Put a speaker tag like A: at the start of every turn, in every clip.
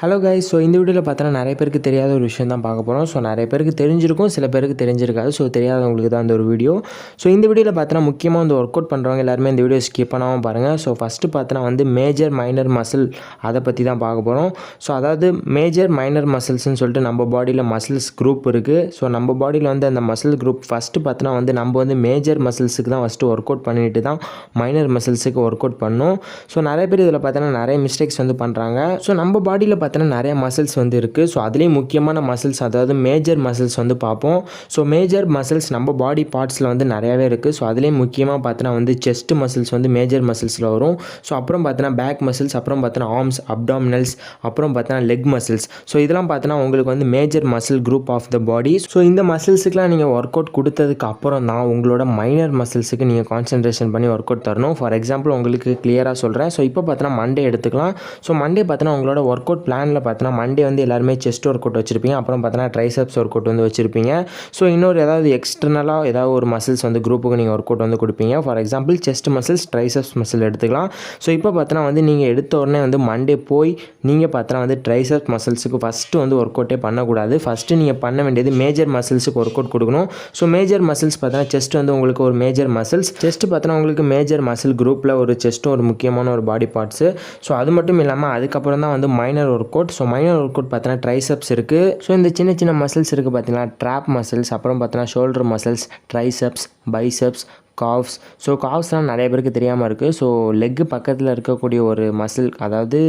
A: Hello guys so இந்த வீடியோவில் பார்த்தோன்னா நிறைய பேருக்கு தெரியாத ஒரு விஷயம் தான் பார்க்க போகிறோம் ஸோ நிறைய பேருக்கு தெரிஞ்சிருக்கும் சில பேருக்கு தெரிஞ்சிருக்காது. ஸோ தெரியாதவங்களுக்கு தான் அந்த ஒரு வீடியோ ஸோ இந்த வீடியோவில் பார்த்தோன்னா முக்கியமாக வந்து ஒர்க் அவுட் பண்ணுறவங்க எல்லாருமே இந்த வீடியோ ஸ்கிப் பண்ணாமல் பாருங்கள் ஸோ ஃபஸ்ட்டு பார்த்தோன்னா வந்து மேஜர் மைனர் மசில் அதை பற்றி தான் பார்க்க போகிறோம் ஸோ அதாவது மேஜர் மைனர் மசில்ஸ்னு சொல்லிட்டு நம்ம பாடியில் மசில்ஸ் குரூப் இருக்குது ஸோ நம்ம பாடியில் வந்து அந்த மசில் குரூப் ஃபஸ்ட்டு பார்த்தோன்னா வந்து நம்ம வந்து மேஜர் மசில்ஸுக்கு தான் ஃபஸ்ட்டு ஒர்க் அவுட் பண்ணிட்டு தான் மைனர் மசில்ஸுக்கு ஒர்க் அவுட் பண்ணும். ஸோ நிறைய பேர் இதில் பார்த்தோன்னா நிறைய மிஸ்டேக்ஸ் வந்து பண்ணுறாங்க ஸோ நம்ம பாடியில் பார்த்தோன்னா நிறைய மசில்ஸ் வந்து இருக்குது ஸோ அதுலேயும் முக்கியமான மசில்ஸ் அதாவது மேஜர் மசில்ஸ் வந்து பார்ப்போம். ஸோ மேஜர் மசில்ஸ் நம்ம பாடி பார்ட்ஸில் வந்து நிறையாவே இருக்குது ஸோ அதுலேயும் முக்கியமாக பார்த்தோன்னா வந்து செஸ்ட் மசில்ஸ் வந்து மேஜர் மசில்ஸில் வரும். ஸோ அப்புறம் பார்த்தோன்னா பேக் மசில்ஸ் அப்புறம் பார்த்தோன்னா ஆர்ம்ஸ் அப்டாமினல்ஸ் அப்புறம் பார்த்தோன்னா லெக் மசில்ஸ் ஸோ இதெல்லாம் பார்த்தோன்னா உங்களுக்கு வந்து major muscle group of the body so இந்த மசில்ஸுக்கெலாம் நீங்கள் ஒர்க் அவுட் கொடுத்ததுக்கு அப்புறம் தான் உங்களோட மைனர் மசில்ஸுக்கு நீங்கள் கான்சென்ட்ரேஷன் பண்ணி ஒர்க் அவுட் தரணும். ஃபார் எக்ஸாம்பிள் உங்களுக்கு கிளியராக சொல்கிறேன் ஸோ இப்போ பார்த்தோன்னா மண்டே எடுத்துக்கலாம். ஸோ மண்டே பார்த்தோன்னா உங்களோட ஒர்க் அவுட் பிளானில் பார்த்தோன்னா மண்டே வந்து எல்லாருமே செஸ்ட் ஒர்க் அவுட் வச்சுருப்பீங்க. அப்புறம் பார்த்தோன்னா ட்ரைசப்ஸ் ஒர்க் அவுட் வந்து வச்சுருப்பீங்க. ஸோ இன்னொரு ஏதாவது எக்ஸ்டர்னலாக ஏதாவது ஒரு மசில்ஸ் வந்து குரூப்புக்கு நீங்கள் ஒர்க் அவுட் வந்து கொடுப்பீங்க. For example chest muscles triceps muscle எடுத்துக்கலாம். ஸோ இப்போ பார்த்தோன்னா வந்து நீங்கள் எடுத்த உடனே வந்து மண்டே போய் நீங்கள் பார்த்தோன்னா வந்து ட்ரைசப் மசில்ஸுக்கு ஃபஸ்ட்டு வந்து ஒர்க் அவுட்டே பண்ணக்கூடாது. ஃபஸ்ட்டு நீங்கள் பண்ண வேண்டியது மேஜர் மசில்ஸுக்கு ஒர்க் அவுட் கொடுக்கணும். ஸோ மேஜர் மசில்ஸ் பார்த்தோன்னா செஸ்ட் வந்து உங்களுக்கு ஒரு மேஜர் மசில்ஸ் செஸ்ட் பார்த்தோன்னா உங்களுக்கு மேஜர் மசில் குரூப்பில் ஒரு செஸ்ட்டும் ஒரு முக்கியமான ஒரு பாடி பார்ட்ஸு ஸோ அது மட்டும் இல்லாமல் அதுக்கப்புறம் தான் வந்து minor work out so minor work out பார்த்தீங்கன்னா ட்ரைசப்ஸ் இருக்குது ஸோ இந்த சின்ன சின்ன மசில்ஸ் இருக்குது பார்த்தீங்கன்னா ட்ராப் மசில்ஸ் அப்புறம் பார்த்தீங்கன்னா shoulder muscles triceps biceps calves so காஃப்ஸ்லாம் நிறைய பேருக்கு தெரியாமல் இருக்குது ஸோ லெக்கு பக்கத்தில் இருக்கக்கூடிய ஒரு மசில் அதாவது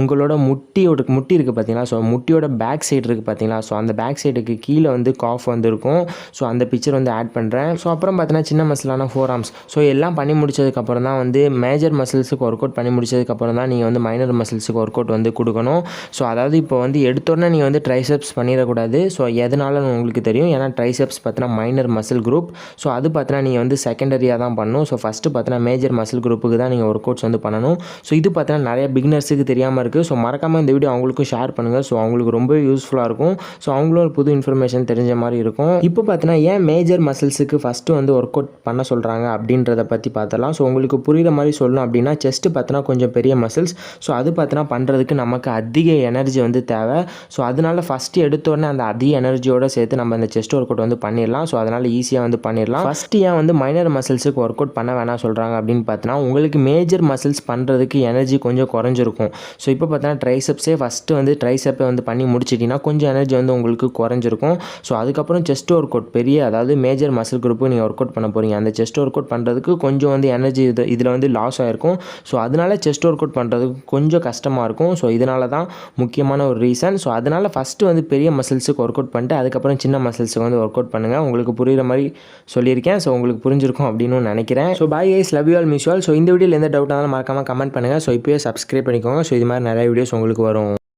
A: உங்களோட முட்டியோட முட்டி இருக்குது பார்த்தீங்களா ஸோ முட்டியோட பேக் சைடு இருக்குது பார்த்தீங்களா ஸோ அந்த பேக் சைடுக்கு கீழே வந்து காஃப் வந்திருக்கும். ஸோ அந்த பிக்சர் வந்து ஆட் பண்ணுறேன் ஸோ அப்புறம் பார்த்தீங்கன்னா சின்ன மசிலான ஃபோர் ஆர்ம்ஸ் ஸோ எல்லாம் பண்ணி முடிச்சதுக்கப்புறம் தான் வந்து மேஜர் மசில்ஸுக்கு ஒர்க் அவுட் பண்ணி முடிச்சதுக்கப்புறம் தான் நீங்கள் வந்து மைனர் மசில்ஸுக்கு ஒர்க் அவுட் வந்து கொடுக்கணும். ஸோ அதாவது இப்போ வந்து எடுத்தோடனே நீங்கள் வந்து ட்ரைசப்ஸ் பண்ணிடக்கூடாது. ஸோ எதனால உங்களுக்கு தெரியும். ஏன்னா ட்ரைசப்ஸ் பார்த்தீங்கன்னா மைனர் மசில் குரூப் ஸோ அது பார்த்தீங்கன்னா நீங்கள் வந்து செகண்டரியாக தான் பண்ணணும் ஸோ ஃபஸ்ட்டு பார்த்தீங்கன்னா மேஜர் மசில் குரூப்புக்கு தான் நீங்கள் ஒர்க் அவுட்ஸ் வந்து பண்ணணும். ஸோ இது பார்த்தீங்கன்னா நிறைய பிகினர்ஸுக்கு தெரியாமல் இருக்குது ஸோ மறக்காமல் இந்த வீடியோ அவங்களுக்கும் ஷேர் பண்ணுங்கள் ஸோ அவங்களுக்கு ரொம்ப யூஸ்ஃபுல்லாக இருக்கும். ஸோ அவங்களும் ஒரு புது இன்ஃபர்மேஷன் தெரிஞ்ச மாதிரி இருக்கும். இப்போ பார்த்தீங்கன்னா ஏன் மேஜர் மசில்ஸுக்கு ஃபஸ்ட்டு வந்து ஒர்க் அவுட் பண்ண சொல்கிறாங்க அப்படின்றத பற்றி பார்த்தலாம் ஸோ உங்களுக்கு புரியுற மாதிரி சொல்லணும் அப்படின்னா செஸ்ட்டு பார்த்தீங்கன்னா கொஞ்சம் பெரிய மசில்ஸ் ஸோ அது பார்த்தீங்கன்னா பண்ணுறதுக்கு நமக்கு அதிக எனர்ஜி வந்து தேவை. ஸோ அதனால் ஃபஸ்ட்டு எடுத்தோடனே அந்த அதிக எனர்ஜியோட சேர்த்து நம்ம அந்த செஸ்ட் ஒர்க் அவுட் வந்து பண்ணிடலாம். ஸோ அதனால் ஈஸியாக வந்து பண்ணிடலாம். ஃபஸ்ட்டு ஏன் வந்து மைனர் மசில்ஸுக்கு ஒர்க் அவுட் பண்ண வேணாம் சொல்கிறாங்க அப்படின்னு பார்த்தோன்னா உங்களுக்கு மேஜர் மசில்ஸ் பண்ணுறதுக்கு எனர்ஜி கொஞ்சம் குறைஞ்சிருக்கும். ஸோ இப்போ பார்த்தோன்னா ட்ரைசப்ஸே ஃபஸ்ட்டு வந்து ட்ரைசப்பை வந்து பண்ணி முடிச்சிட்டிங்கன்னா கொஞ்சம் எனர்ஜி வந்து உங்களுக்கு குறைஞ்சிருக்கும். ஸோ அதுக்கப்புறம் செஸ்ட் ஒர்க் அவுட் பெரிய அதாவது மேஜர் மசில் குரூப்பு நீங்கள் ஒர்க் அவுட் பண்ண போகிறீங்க அந்த செஸ்ட் ஒர்க் அவுட் பண்ணுறதுக்கு கொஞ்சம் வந்து எனர்ஜி இது இதில் வந்து லாஸ் ஆகிருக்கும் ஸோ அதனால செஸ்ட் ஒர்க் அவுட் பண்ணுறதுக்கு கொஞ்சம் கஷ்டமாக இருக்கும். ஸோ இதனால தான் முக்கியமான ஒரு ரீசன் ஸோ அதனால் ஃபஸ்ட்டு வந்து பெரிய மசில்ஸுக்கு ஒர்க் அவுட் பண்ணிட்டு அதுக்கப்புறம் சின்ன மசில்ஸுக்கு வந்து ஒர்க் அவுட் பண்ணுங்கள் உங்களுக்கு புரிகிற மாதிரி சொல்லியிருக்கேன். ஸோ உங்களுக்கு புரிஞ்சிருக்கும் அப்படின்னு நினைக்கிறேன். So bye ice love you all miss all so இந்த வீடியோவில் எந்த டவுட் இருந்தாலும் மறக்காமல் கமெண்ட் பண்ணுங்கள் ஸோ இப்போயே சப்ஸ்கிரைப் பண்ணிக்கோங்க. ஸோ இது மாதிரி நிறைய வீடியோஸ் உங்களுக்கு வரும்.